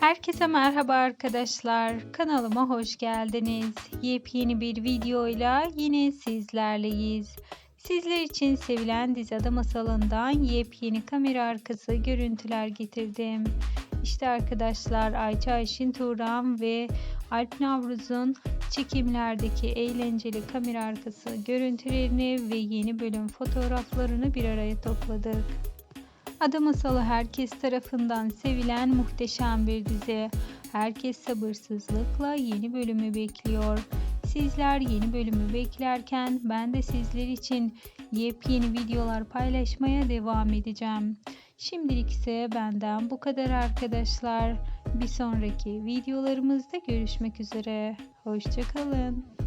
Herkese merhaba arkadaşlar. Kanalıma hoş geldiniz. Yepyeni bir videoyla yine sizlerleyiz. Sizler için sevilen dizi Ada Masalı'ndan yepyeni kamera arkası görüntüler getirdim. İşte arkadaşlar Ayça Ayşin Turan ve Alp Navruz'un çekimlerdeki eğlenceli kamera arkası görüntülerini ve yeni bölüm fotoğraflarını bir araya topladık. Ada Masalı herkes tarafından sevilen muhteşem bir dizi. Herkes sabırsızlıkla yeni bölümü bekliyor. Sizler yeni bölümü beklerken ben de sizler için yepyeni videolar paylaşmaya devam edeceğim. Şimdilik ise benden bu kadar arkadaşlar. Bir sonraki videolarımızda görüşmek üzere. Hoşçakalın.